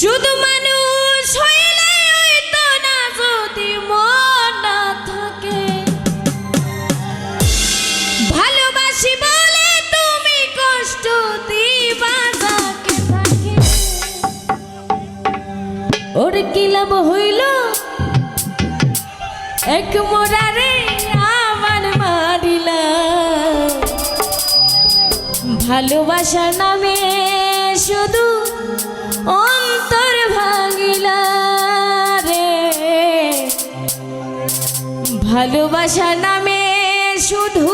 শুধু মানুষ হইলে হইতো না, যদি মন না থাকে। ভালোবাসি বলে তুমি কষ্ট দিবা যাকে থাকে। ওর কি লাভ হইল? এক মোরারে আমার মারিলা। ভালোবাসার নামে শুধু অন্তর ভালোবাসার নামে শুধু